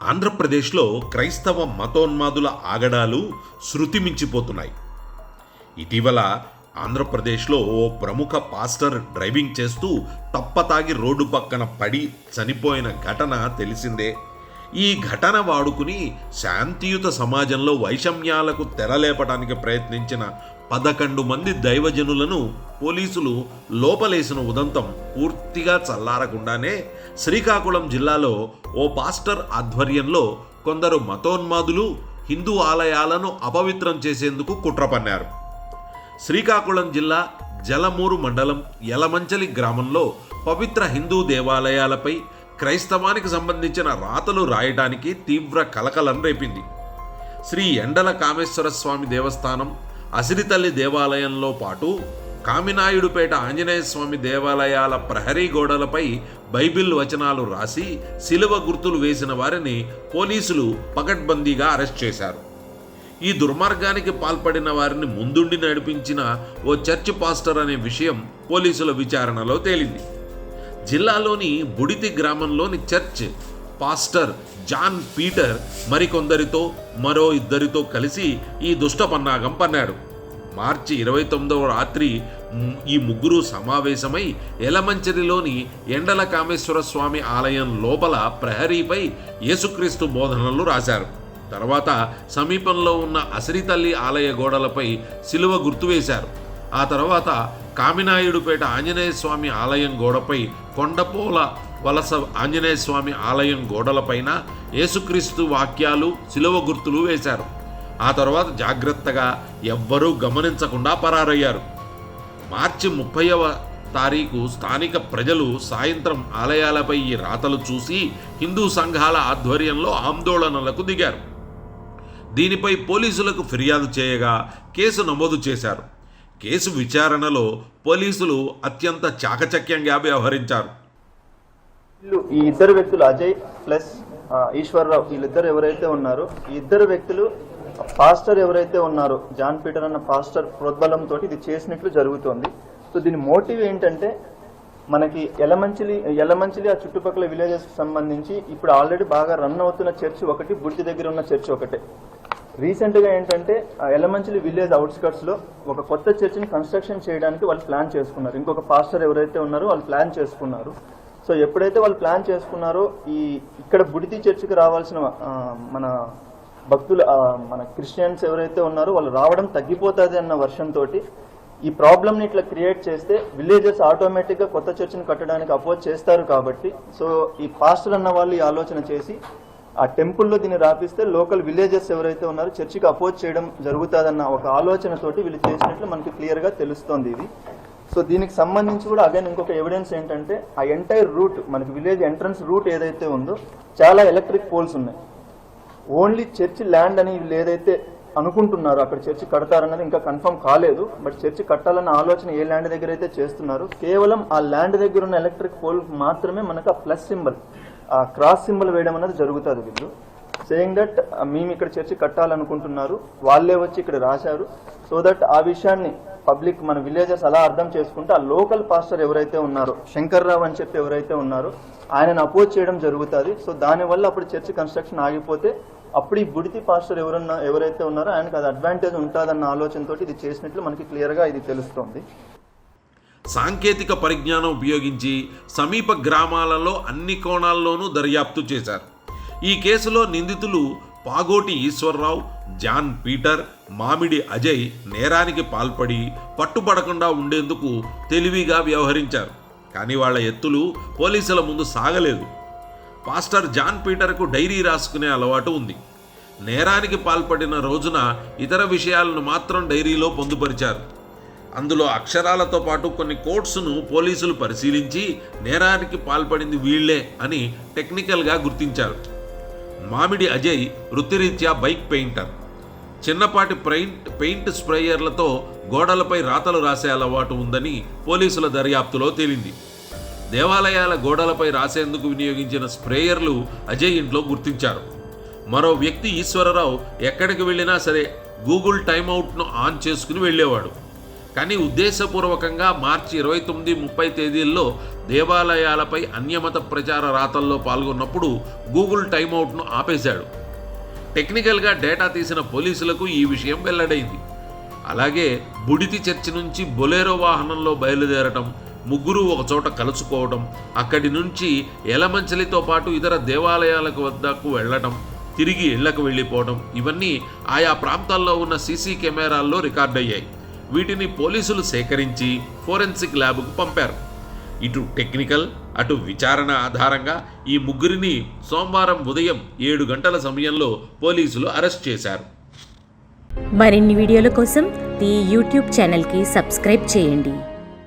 ఆంధ్రప్రదేశ్లో క్రైస్తవ మతోన్మాదుల ఆగడాలు శృతి మించిపోతున్నాయి ఇటీవల ఆంధ్రప్రదేశ్లో ఓ ప్రముఖ పాస్టర్ డ్రైవింగ్ చేస్తూ తప్పతాగి రోడ్డు పక్కన పడి చనిపోయిన ఘటన తెలిసిందే. ఈ ఘటన వాడుకుని శాంతియుత సమాజంలో వైషమ్యాలకు తెరలేపడానికి ప్రయత్నించిన పదకొండు మంది దైవజనులను పోలీసులు లోపలేసిన ఉదంతం పూర్తిగా చల్లారకుండానే శ్రీకాకుళం జిల్లాలో ఓ పాస్టర్ ఆధ్వర్యంలో కొందరు మతోన్మాదులు హిందూ ఆలయాలను అపవిత్రం చేసేందుకు కుట్ర పన్నారు. శ్రీకాకుళం జిల్లా జలమూరు మండలం యలమంచలి గ్రామంలో పవిత్ర హిందూ దేవాలయాలపై క్రైస్తవానికి సంబంధించిన రాతలు రాయడానికి తీవ్ర కలకలం రేపింది. శ్రీ ఎండల కామేశ్వర స్వామి దేవస్థానం అసిరితల్లి దేవాలయంలో పాటు కామినాయుడుపేట ఆంజనేయ స్వామి దేవాలయాల ప్రహరీ గోడలపై బైబిల్ వచనాలు రాసి శిలువ గుర్తులు వేసిన వారిని పోలీసులు పకడ్బందీగా అరెస్ట్ చేశారు. ఈ దుర్మార్గానికి పాల్పడిన వారిని ముందుండి నడిపించిన ఓ చర్చ్ పాస్టర్ అనే విషయం పోలీసుల విచారణలో తేలింది. జిల్లాలోని బుడితి గ్రామంలోని చర్చ్ పాస్టర్ జాన్ పీటర్ మరికొందరితో మరో ఇద్దరితో కలిసి ఈ దుష్ట పన్నాగం పన్నాడు. మార్చి ఇరవై తొమ్మిదవ రాత్రి ఈ ముగ్గురు సమావేశమై ఎలమంచిరిలోని ఎండల కామేశ్వర స్వామి ఆలయం లోపల ప్రహరీపై యేసుక్రీస్తు బోధనలు రాశారు. తర్వాత సమీపంలో ఉన్న అసిరితల్లి ఆలయ గోడలపై సిలువ గుర్తు వేశారు ఆ తర్వాత కామినాయుడుపేట ఆంజనేయ స్వామి ఆలయం గోడపై కొండపోల వలస ఆంజనేయ స్వామి ఆలయం గోడలపైన యేసుక్రీస్తు వాక్యాలు శిలువ గుర్తులు వేశారు. ఆ తర్వాత జాగ్రత్తగా ఎవ్వరూ గమనించకుండా పరారయ్యారు. మార్చి ముప్పైవ తారీఖు స్థానిక ప్రజలు సాయంత్రం ఆలయాలపై ఈ రాతలు చూసి హిందూ సంఘాల ఆధ్వర్యంలో ఆందోళనలకు దిగారు. దీనిపై పోలీసులకు ఫిర్యాదు చేయగా కేసు నమోదు చేశారు. కేసు విచారణలో పోలీసులు అత్యంత చాకచక్యంగా వ్యవహరించారు. వీళ్ళు ఈ ఇద్దరు వ్యక్తులు అజయ్ ప్లస్ ఈశ్వరరావు వీళ్ళిద్దరు ఎవరైతే ఉన్నారో ఈ ఇద్దరు వ్యక్తులు పాస్టర్ ఎవరైతే ఉన్నారో జాన్ పీటర్ అన్న పాస్టర్ ప్రోద్బలంతో ఇది చేసినట్లు జరుగుతోంది. సో దీని మోటివ్ ఏంటంటే మనకి ఎలమంచిలి ఎలమంచిలి ఆ చుట్టుపక్కల విలేజెస్కి సంబంధించి ఇప్పుడు ఆల్రెడీ బాగా రన్ అవుతున్న చర్చ్ ఒకటి బుర్జి దగ్గర ఉన్న చర్చ్ ఒకటే. రీసెంట్గా ఏంటంటే ఆ ఎలమంచిలి విలేజ్ అవుట్స్కట్స్లో ఒక కొత్త చర్చిని కన్స్ట్రక్షన్ చేయడానికి వాళ్ళు ప్లాన్ చేసుకున్నారు. ఇంకొక పాస్టర్ ఎవరైతే ఉన్నారో వాళ్ళు ప్లాన్ చేసుకున్నారు. సో ఎప్పుడైతే వాళ్ళు ప్లాన్ చేసుకున్నారో ఈ ఇక్కడ బుడితి చర్చికి రావాల్సిన మన భక్తులు మన క్రిస్టియన్స్ ఎవరైతే ఉన్నారో వాళ్ళు రావడం తగ్గిపోతుంది అన్న వర్షం తోటి ఈ ప్రాబ్లమ్ని ఇట్లా క్రియేట్ చేస్తే విలేజెస్ ఆటోమేటిక్గా కొత్త చర్చిని కట్టడానికి అపోజ్ చేస్తారు కాబట్టి. సో ఈ పాస్టర్ అన్న వాళ్ళు ఈ ఆలోచన చేసి ఆ టెంపుల్లో దీన్ని రాపిస్తే లోకల్ విలేజెస్ ఎవరైతే ఉన్నారో చర్చికి అపోజ్ చేయడం జరుగుతుందన్న ఒక ఆలోచనతోటి వీళ్ళు చేసినట్లు మనకి క్లియర్గా తెలుస్తోంది ఇది. సో దీనికి సంబంధించి కూడా అగైన్ ఇంకొక ఎవిడెన్స్ ఏంటంటే ఆ ఎంటైర్ రూట్ మనకి విలేజ్ ఎంట్రన్స్ రూట్ ఏదైతే ఉందో చాలా ఎలక్ట్రిక్ పోల్స్ ఉన్నాయి. ఓన్లీ చర్చి ల్యాండ్ అని వీళ్ళు ఏదైతే అనుకుంటున్నారు అక్కడ చర్చి కడతారన్నది ఇంకా కన్ఫర్మ్ కాలేదు. బట్ చర్చి కట్టాలన్న ఆలోచన ఏ ల్యాండ్ దగ్గర అయితే చేస్తున్నారు కేవలం ఆ ల్యాండ్ దగ్గర ఉన్న ఎలక్ట్రిక్ పోల్ మాత్రమే మనకు ఆ ప్లస్ సింబల్ ఆ క్రాస్ సింబల్ వేయడం అనేది జరుగుతుంది వీళ్ళు. సేయింగ్ దట్ uh, మేము ఇక్కడ చర్చి కట్టాలనుకుంటున్నారు. వాళ్ళే వచ్చి ఇక్కడ రాశారు. సో దట్ ఆ విషయాన్ని పబ్లిక్ మన విలేజెస్ అలా అర్థం చేసుకుంటే ఆ లోకల్ పాస్టర్ ఎవరైతే ఉన్నారో శంకర్రావు అని చెప్పి ఎవరైతే ఉన్నారో ఆయనను అపోజ్ చేయడం జరుగుతుంది. సో దానివల్ల అప్పుడు చర్చి కన్స్ట్రక్షన్ ఆగిపోతే అప్పుడు ఈ బుడితి పాస్టర్ ఎవరన్నా ఎవరైతే ఉన్నారో ఆయనకు అది అడ్వాంటేజ్ ఉంటుందన్న ఆలోచనతో ఇది చేసినట్లు మనకి క్లియర్గా ఇది తెలుస్తుంది. సాంకేతిక పరిజ్ఞానం ఉపయోగించి సమీప గ్రామాలలో అన్ని కోణాల్లోనూ దర్యాప్తు చేశారు. ఈ కేసులో నిందితులు పాగోటి ఈశ్వరరావు జాన్ పీటర్ మామిడి అజయ్ నేరానికి పాల్పడి పట్టుబడకుండా ఉండేందుకు తెలివిగా వ్యవహరించారు. కానీ వాళ్ళ ఎత్తులు పోలీసుల ముందు సాగలేదు. పాస్టర్ జాన్ పీటర్కు డైరీ రాసుకునే అలవాటు ఉంది. నేరానికి పాల్పడిన రోజున ఇతర విషయాలను మాత్రం డైరీలో పొందుపరిచారు. అందులో అక్షరాలతో పాటు కొన్ని కోట్స్ను పోలీసులు పరిశీలించి నేరానికి పాల్పడింది వీళ్ళే అని టెక్నికల్గా గుర్తించారు. మామిడి అజయ్ వృత్తిరీత్యా బైక్ పెయింటర్. చిన్నపాటి పెయింట్ పెయింట్ స్ప్రేయర్లతో గోడలపై రాతలు రాసే అలవాటు ఉందని పోలీసుల దర్యాప్తులో తేలింది. దేవాలయాల గోడలపై రాసేందుకు వినియోగించిన స్ప్రేయర్లు అజయ్ ఇంట్లో గుర్తించారు. మరో వ్యక్తి ఈశ్వరరావు ఎక్కడికి వెళ్ళినా సరే గూగుల్ టైమ్అవుట్ను ఆన్ చేసుకుని వెళ్ళేవాడు. కానీ ఉద్దేశపూర్వకంగా మార్చి ఇరవై తొమ్మిది ముప్పై తేదీల్లో దేవాలయాలపై అన్యమత ప్రచార రాతల్లో పాల్గొన్నప్పుడు గూగుల్ టైమ్అవుట్ను ఆపేశాడు. టెక్నికల్గా డేటా తీసిన పోలీసులకు ఈ విషయం వెల్లడైంది. అలాగే బుడితి చర్చి నుంచి బొలేరో వాహనంలో బయలుదేరటం ముగ్గురు ఒక చోట కలుసుకోవడం అక్కడి నుంచి ఎలమంచలితో పాటు ఇతర దేవాలయాలకు వద్దకు వెళ్ళటం తిరిగి ఇళ్ళకు వెళ్ళిపోవడం ఇవన్నీ ఆయా ప్రాంతాల్లో ఉన్న సీసీ కెమెరాల్లో రికార్డయ్యాయి. వీటిని పోలీసులు సేకరించి ఫోరెన్సిక్ ల్యాబ్కు పంపారు. ఇటు టెక్నికల్ అటు విచారణ ఆధారంగా ఈ ముగ్గురిని సోమవారం ఉదయం ఏడు గంటల సమయంలో పోలీసులు అరెస్ట్ చేశారు. మరిన్ని వీడియోల కోసం ఈ యూట్యూబ్ ఛానల్కి సబ్స్క్రైబ్ చేయండి.